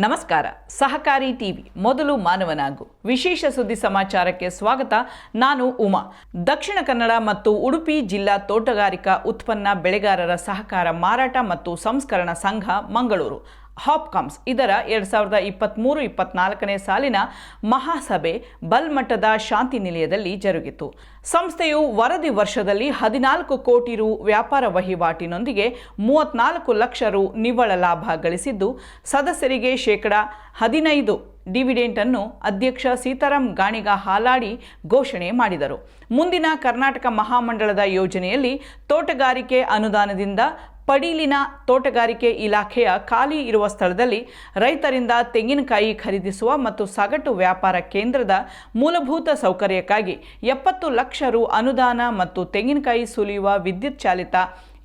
ನಮಸ್ಕಾರ. ಸಹಕಾರಿ ಟಿವಿ, ಮೊದಲು ಮಾನವನಾಗು. ವಿಶೇಷ ಸುದ್ದಿ ಸಮಾಚಾರಕ್ಕೆ ಸ್ವಾಗತ. ನಾನು ಉಮಾ. ದಕ್ಷಿಣ ಕನ್ನಡ ಮತ್ತು ಉಡುಪಿ ಜಿಲ್ಲಾ ತೋಟಗಾರಿಕಾ ಉತ್ಪನ್ನ ಬೆಳೆಗಾರರ ಸಹಕಾರ ಮಾರಾಟ ಮತ್ತು ಸಂಸ್ಕರಣ ಸಂಘ, ಮಂಗಳೂರು. ಹಾಪ್ಕಾಮ್ಸ್ ಇದರ ಎರಡು ಸಾವಿರದ ಇಪ್ಪತ್ತ್ಮೂರು ಇಪ್ಪತ್ನಾಲ್ಕನೇ ಸಾಲಿನ ಮಹಾಸಭೆ ಬಲ್ಮಠದ ಶಾಂತಿ ನಿಲಯದಲ್ಲಿ ಜರುಗಿತು. ಸಂಸ್ಥೆಯು ವರದಿ ವರ್ಷದಲ್ಲಿ ಹದಿನಾಲ್ಕು ಕೋಟಿ ರು ವ್ಯಾಪಾರ ವಹಿವಾಟಿನೊಂದಿಗೆ ಮೂವತ್ನಾಲ್ಕು ಲಕ್ಷ ರು ನಿವ್ವಳ ಲಾಭ ಗಳಿಸಿದ್ದು, ಸದಸ್ಯರಿಗೆ ಶೇಕಡ ಹದಿನೈದು ಡಿವಿಡೆಂಟನ್ನು ಅಧ್ಯಕ್ಷ ಸೀತಾರಾಂ ಗಾಣಿಗ ಹಾಲಾಡಿ ಘೋಷಣೆ ಮಾಡಿದರು. ಮುಂದಿನ ಕರ್ನಾಟಕ ಮಹಾಮಂಡಳದ ಯೋಜನೆಯಲ್ಲಿ ತೋಟಗಾರಿಕೆ ಅನುದಾನದಿಂದ ಪಡೀಲಿನ ತೋಟಗಾರಿಕೆ ಇಲಾಖೆಯ ಖಾಲಿ ಇರುವ ಸ್ಥಳದಲ್ಲಿ ರೈತರಿಂದ ತೆಂಗಿನಕಾಯಿ ಖರೀದಿಸುವ ಮತ್ತು ಸಗಟು ವ್ಯಾಪಾರ ಕೇಂದ್ರದ ಮೂಲಭೂತ ಸೌಕರ್ಯಕ್ಕಾಗಿ ಎಪ್ಪತ್ತು ಲಕ್ಷ ರು ಅನುದಾನ ಮತ್ತು ತೆಂಗಿನಕಾಯಿ ಸುಲಿಯುವ ವಿದ್ಯುತ್ ಚಾಲಿತ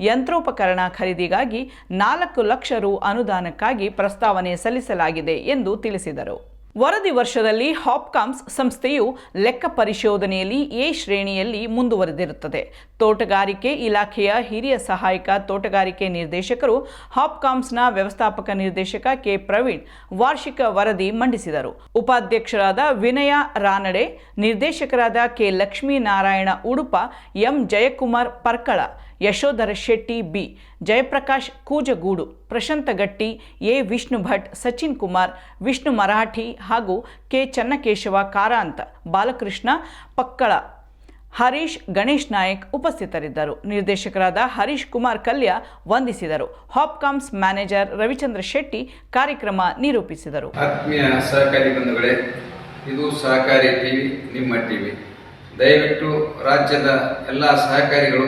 ಯಂತ್ರೋಪಕರಣ ಖರೀದಿಗಾಗಿ ನಾಲ್ಕು ಲಕ್ಷ ರು ಅನುದಾನಕ್ಕಾಗಿ ಪ್ರಸ್ತಾವನೆ ಸಲ್ಲಿಸಲಾಗಿದೆ ಎಂದು ತಿಳಿಸಿದರು. ವರದಿ ವರ್ಷದಲ್ಲಿ ಹಾಪ್ಕಾಮ್ಸ್ ಸಂಸ್ಥೆಯು ಲೆಕ್ಕ ಪರಿಶೋಧನೆಯಲ್ಲಿ ಎ ಶ್ರೇಣಿಯಲ್ಲಿ ಮುಂದುವರೆದಿರುತ್ತದೆ. ತೋಟಗಾರಿಕೆ ಇಲಾಖೆಯ ಹಿರಿಯ ಸಹಾಯಕ ತೋಟಗಾರಿಕೆ ನಿರ್ದೇಶಕರು ಹಾಪ್ಕಾಮ್ಸ್ನ ವ್ಯವಸ್ಥಾಪಕ ನಿರ್ದೇಶಕ ಕೆ. ಪ್ರವೀಣ್ ವಾರ್ಷಿಕ ವರದಿ ಮಂಡಿಸಿದರು. ಉಪಾಧ್ಯಕ್ಷರಾದ ವಿನಯ ರಾನಡೆ, ನಿರ್ದೇಶಕರಾದ K. Lakshminarayana Udupa, M. Jayakumar Parkala Yashodhara Shetty B, Jayaprakash Koojagudu, Prashanth Gatti, A Vishnu Bhat, Sachin Kumar, Vishnu Marathi ಹಾಗೂ ಕೆ ಚನ್ನಕೇಶವ ಕಾರಾಂತ, ಬಾಲಕೃಷ್ಣ ಪಕ್ಕಳ, ಹರೀಶ್ ಗಣೇಶ್ ನಾಯಕ್ ಉಪಸ್ಥಿತರಿದ್ದರು. ನಿರ್ದೇಶಕರಾದ ಹರೀಶ್ ಕುಮಾರ್ ಕಲ್ಯ ವಂದಿಸಿದರು. ಹಾಪ್ಕಾಮ್ಸ್ ಮ್ಯಾನೇಜರ್ ರವಿಚಂದ್ರ ಶೆಟ್ಟಿ ಕಾರ್ಯಕ್ರಮ ನಿರೂಪಿಸಿದರು. ಆತ್ಮೀಯ ಸಹಕಾರಿ ಬಂಧುಗಳೇ, ಇದು ಸಹಕಾರಿ ಟಿವಿ, ನಿಮ್ಮ ಟಿವಿ. ದಯವಿಟ್ಟು ರಾಜ್ಯದ ಎಲ್ಲ ಸಹಕಾರಿಗಳು